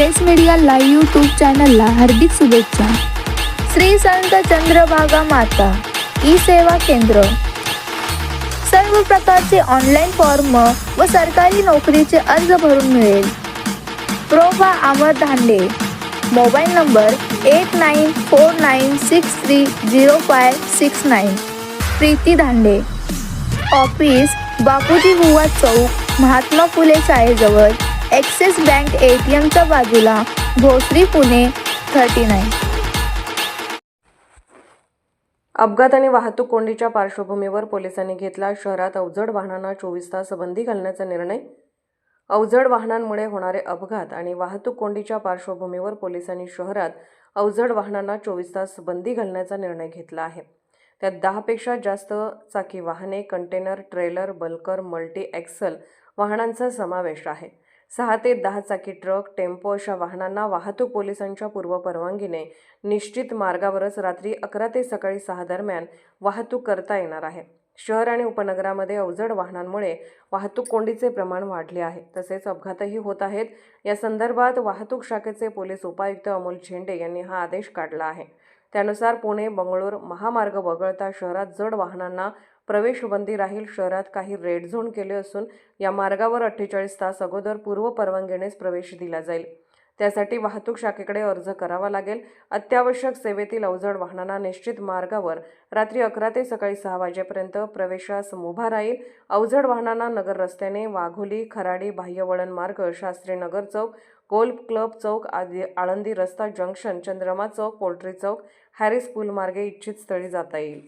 Press media live YouTube चॅनलला हार्दिक शुभेच्छा. श्री संत चंद्रभागा माता ई सेवा केंद्र. सर्व प्रकारचे ऑनलाईन फॉर्म व सरकारी नोकरीचे अर्ज भरून मिळेल. Probha Amar Dhande mobile number eight nine four nine six three zero five six nine. Preeti Dhande office Bapuji Huva चौक महात्मा फुले शाळेजवळ. ॲक्सिस बँक ए टी एमच्या बाजूला भोसरी पुणे थर्टी नाईन. अपघात आणि वाहतूक कोंडीच्या पार्श्वभूमीवर पोलिसांनी घेतला शहरात अवजड वाहनांना चोवीस तास बंदी घालण्याचा निर्णय. अवजड वाहनांमुळे होणारे अपघात आणि वाहतूक कोंडीच्या पार्श्वभूमीवर पोलिसांनी शहरात अवजड वाहनांना चोवीस तास बंदी घालण्याचा निर्णय घेतला आहे. त्यात दहापेक्षा जास्त चाकी वाहने container trailer bulker multi axle वाहनांचा समावेश आहे. सहा ते दहा चाकी ट्रक टेम्पो अशा वाहनांना वाहतूक पोलिसांच्या पूर्वपरवानगीने निश्चित मार्गावरच रात्री अकरा ते सकाळी सहा दरम्यान वाहतूक करता येणार आहे. शहर आणि उपनगरामध्ये अवजड वाहनांमुळे वाहतूक कोंडीचे प्रमाण वाढले आहे. तसेच अपघातही होत आहेत. या संदर्भात वाहतूक शाखेचे पोलीस उपायुक्त अमोल झेंडे यांनी हा आदेश काढला आहे. त्यानुसार पुणे बंगळूर महामार्ग वगळता शहरात जड वाहनांना प्रवेशबंदी राहील. शहरात काही रेड झोन केले असून या मार्गावर अठ्ठेचाळीस तास अगोदर पूर्व परवानगीनेच प्रवेश दिला जाईल. त्यासाठी वाहतूक शाखेकडे अर्ज करावा लागेल. अत्यावश्यक सेवेतील अवजड वाहनांना निश्चित मार्गावर रात्री अकरा ते सकाळी सहा वाजेपर्यंत प्रवेशास मुभा राहील. अवजड वाहनांना नगर रस्त्याने वाघोली खराडी बाह्यवळण मार्ग शास्त्री नगर चौक गोल्फ क्लब चौक आदी आळंदी रस्ता जंक्शन चंद्रमा चौक पोल्ट्री चौक हॅरिस पूल मार्गे इच्छित स्थळी जाता येईल.